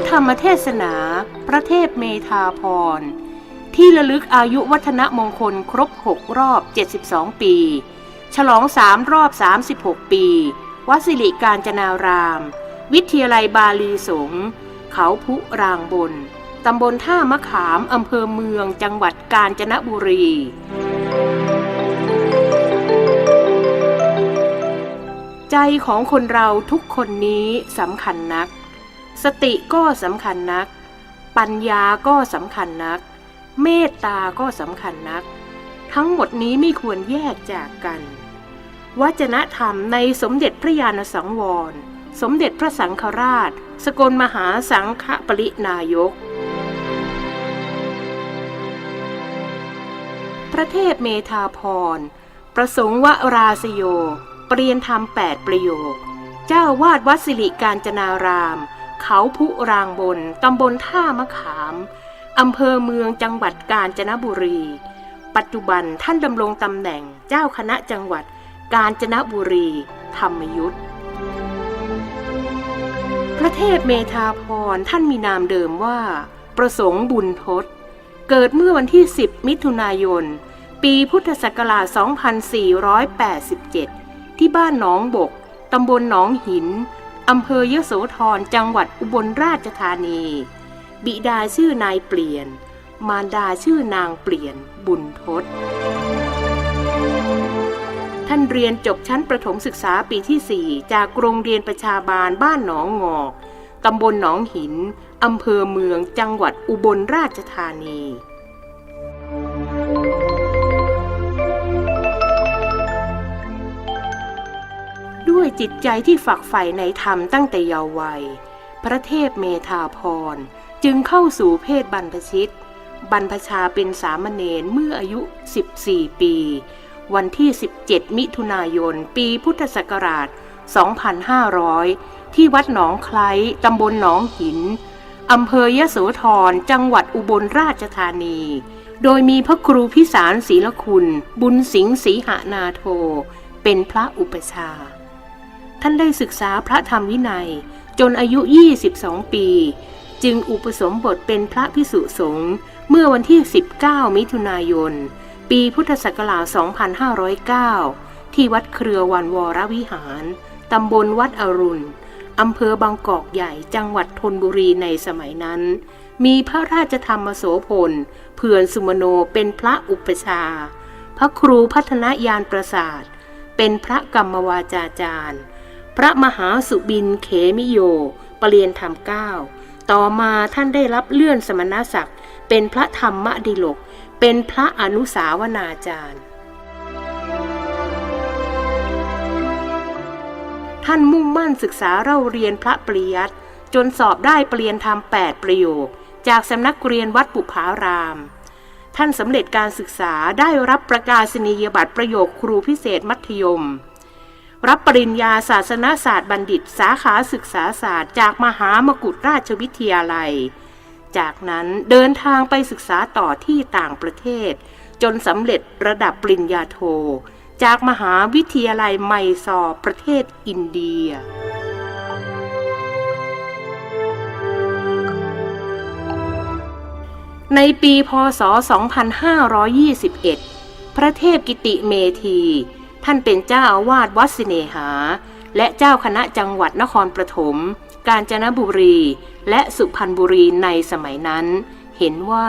ระธรรมเทศนา พระเทพเมธาพร ที่ระลึกอายุวัฒนมงคลครบ 6 รอบ 72 ปี ฉลอง3รอบ 36 ปี วัดสิริการจนาราม วิทยาลัยบาลีสงฆ์เขาพุรางบน ตำบลท่ามะขามอำเภอเมืองจังหวัดกาญจนบุรีใจของคนเราทุกคนนี้สำคัญนัก สติก็สำคัญนัก ปัญญาก็สำคัญนัก เมตตาก็สำคัญนัก ทั้งหมดนี้ไม่ควรแยกจากกันวจนะธรรมในสมเด็จพระญาณสังวร สมเด็จพระสังฆราช สกลมหาสังฆปรินายก พระเทพเมธาพร ประสงค์วราสโย เปรียนธรรมแปดประโยค เจ้าวาดวัดสิริการจนาราม เขาพุรางบน ตำบลท่ามะขาม อำเภอเมืองจังหวัดกาญจนบุรี ปัจจุบันท่านดำรงตำแหน่งเจ้าคณะจังหวัดกาญจนบุรี ธรรมยุทธพระเทพเมธาพรท่านมีนามเดิมว่า ประสงค์บุญทศ เกิดเมื่อวันที่ 10 มิถุนายน ปีพุทธศักราช 2487 ที่บ้านหนองบก ตำบลหนองหิน อำเภอยโสธรจังหวัดอุบลราชธานี บิดาชื่อนายเปลี่ยน มารดาชื่อนางเปลี่ยนบุญทศท่านเรียนจบชั้นประถมศึกษาปีที่ 4 จากโรงเรียนประชาบาลบ้านหนองงอก ตำบลหนองหิน อำเภอเมืองจังหวัดอุบลราชธานี จิตใจที่ฝักใฝ่ในธรรมตั้งแต่เยาว์วัย พระเทพเมธาพรจึงเข้าสู่เพศบรรพชิต บรรพชาเป็นสามเณรเมื่ออายุ 14 ปี วันที่ 17 มิถุนายน ปีพุทธศักราช 2500 ที่วัดหนองไคล้ตำบลหนองหินอำเภอยะโสธร จังหวัดอุบลราชธานี โดยมีพระครูพิสารศีลคุณ บุญสิงห์ศรีหานาโท เป็นพระอุปชา ท่านได้ศึกษาพระธรรมวินัย จนอายุ 22 ปี จึงอุปสมบทเป็นพระพิสุสงฆ์เมื่อวันที่ 19 มิถุนายน ปีพุทธศักราช 2509 ที่วัดเครือวันวรวิหาร ตำบลวัดอรุณ อำเภอบางกอกใหญ่จังหวัดธนบุรีในสมัยนั้น มีพระราชธรรมโสพลเผื่อนสุมโนเป็นพระอุปชา พระครูพัฒนายานประสาท เป็นพระกรรมวาจาจารย์ พระมหาสุบินเขมิโยปรเรียนธรรมเก้าต่อมาท่านได้รับเลื่อนสมณศักดิ์เป็นพระธรรมดิลก เป็นพระอนุสาวนาจารย์ ท่านมุ่งมั่นศึกษาเล่าเรียนพระปริยัติจนสอบได้ปรริญญาธรรม8ประโยค จากสำนักเรียนวัดปุพาราม ท่านสำเร็จการศึกษาได้รับประกาศนียบัตรประโยคครูพิเศษมัธยม รับปริญญาศาสนศาสตร์บัณฑิต สาขาศึกษาศาสตร์ จากมหามกุฏราชวิทยาลัย จากนั้นเดินทางไปศึกษาต่อที่ต่างประเทศ จนสำเร็จระดับปริญญาโท จากมหาวิทยาลัยไมซอร์ประเทศอินเดียในปี พศ 2521 พระเทพกิติเมธี ท่านเป็นเจ้าอาวาสวัดสิเนหา และเจ้าคณะจังหวัดนครปฐม กาญจนบุรี และสุพรรณบุรีในสมัยนั้น เห็นว่า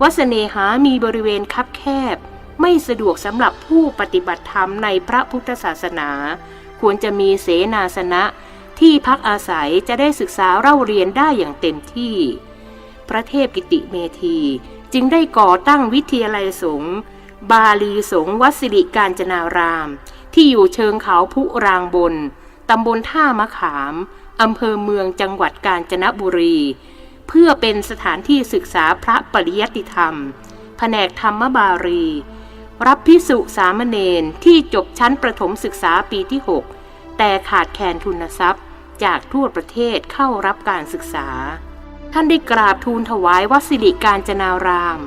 วัดเสเนหามีบริเวณคับแคบ ไม่สะดวกสำหรับผู้ปฏิบัติธรรมในพระพุทธศาสนา ควรจะมีเสนาสนะ ที่พักอาศัยจะได้ศึกษาเล่าเรียนได้อย่างเต็มที่ พระเทพกิติเมธีจึงได้ก่อตั้งวิทยาลัยสงฆ์ บาลีสงวัสิริการจนาราม ที่อยู่เชิงเขาพุรางบน ตำบลท่ามะขาม อำเภอเมืองจังหวัดกาญจนบุรี เพื่อเป็นสถานที่ศึกษาพระปริยัติธรรม แผนกธรรมบารี รับพิสุสามเณรที่จบชั้นประถมศึกษาปีที่ 6 แต่ขาดแคลนทุนทรัพย์ จากทั่วประเทศเข้ารับการศึกษา ท่านได้กราบทูลถวายวัดสิริการจนาราม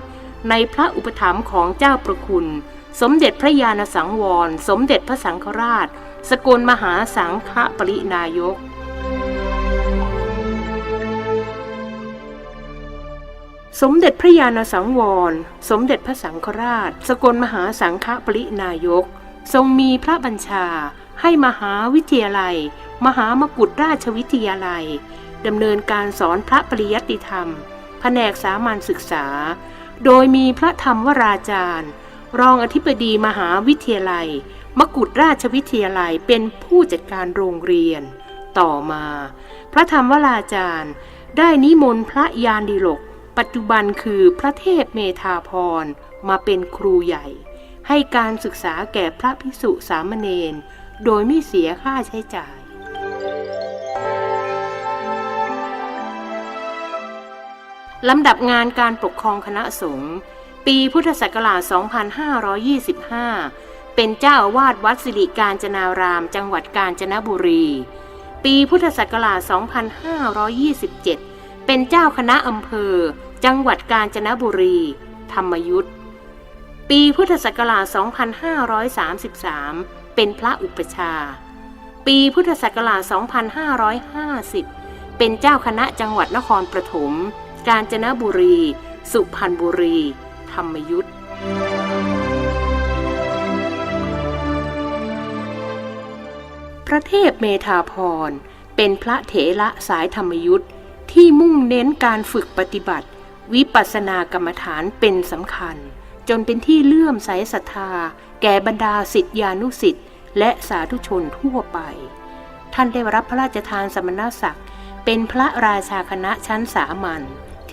ในพระอุปถัมภ์ของเจ้าประคุณ สมเด็จพระญาณสังวร สมเด็จพระสังฆราช สกลมหาสังฆปรินายก สมเด็จพระยาณสังวร สมเด็จพระสังฆราช สกลมหาสังฆปรินายก ทรงมีพระบัญชา ให้มหาวิทยาลัย มหามกุฏราชวิทยาลัยดำเนินการสอนพระปริยัติธรรม แผนกสามัญศึกษา โดยมีพระธรรมวราจารย์ รองอธิบดีมหาวิทยาลัย มกุฏราชวิทยาลัยเป็นผู้จัดการโรงเรียน ต่อมา พระธรรมวราจารย์ ได้นิมนต์พระยานดิลก ปัจจุบันคือพระเทพเมธาพรมาเป็นครูใหญ่ ให้การศึกษาแก่พระภิกษุสามเณรโดยไม่เสียค่าใช้จ่าย ลำดับงานการปกครองคณะสงฆ์ปีพุทธศักราช 2525 เป็นเจ้าอาวาสวัดสิริการจนาราม จังหวัดกาญจนบุรี ปีพุทธศักราช 2527 เป็นเจ้าคณะอำเภอ จังหวัดกาญจนบุรี ธรรมยุทธปีพุทธศักราช 2533 เป็นพระอุปชา ปีพุทธศักราช 2550 เป็นเจ้าคณะจังหวัดนครปฐม กาญจนบุรี สุพรรณบุรี ธรรมยุทธพระเทพเมธาพร เป็นพระเถระสายธรรมยุทธที่มุ่งเน้นการฝึกปฏิบัติ วิปัสสนากรรมฐานเป็นสำคัญ จนเป็นที่เลื่อมใสศรัทธา แก่บรรดาสิทธิานุสิทธิ์และสาธุชนทั่วไป ท่านได้รับพระราชทานสมณศักดิ์เป็นพระราชาคณะชั้นสามัญ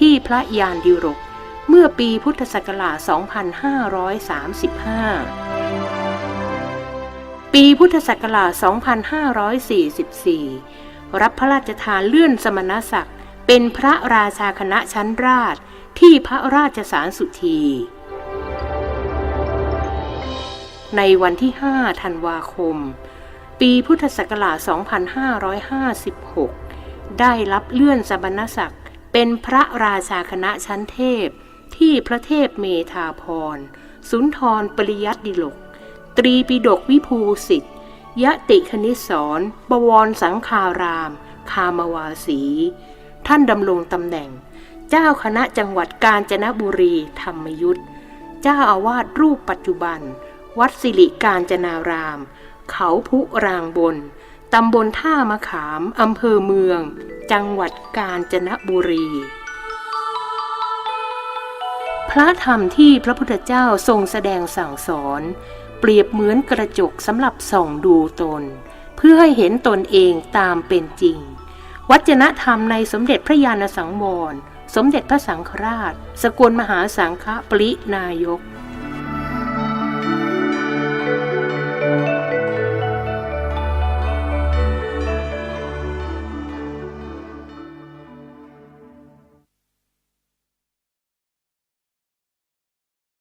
ที่พระยานดิรกเมื่อปีพุทธศักราช 2535 ปีพุทธศักราช 2544 รับพระราชทานเลื่อนสมณศักดิ์ เป็นพระราชาคณะชั้นราชที่พระราชสารสุธี ในวันที่ 5 ธันวาคม ปีพุทธศักราช 2556 ได้รับเลื่อนสมณศักดิ์ เป็นพระราชาคณะชั้นเทพที่พระเทพเมธาพร สุนทรปริยัติดิลก ตรีปิฎกวิภูสิทธิ์ยติคณิสรบวรสังคาราม คามวาสี ท่านดำรงตำแหน่ง เจ้าคณะจังหวัดกาญจนบุรีธรรมยุทธเจ้าอาวาสรูปปัจจุบัน วัดสิริการจนาราม เขาพุรางบน ตำบลท่ามะขามอำเภอเมือง จังหวัดกาญจนบุรี พระธรรมที่พระพุทธเจ้าทรงแสดงสั่งสอน เปรียบเหมือนกระจกสำหรับส่องดูตน เพื่อให้เห็นตนเองตามเป็นจริง วัจนธรรมในสมเด็จพระญาณสังวร สมเด็จพระสังฆราช สกลมหาสังฆปรินายก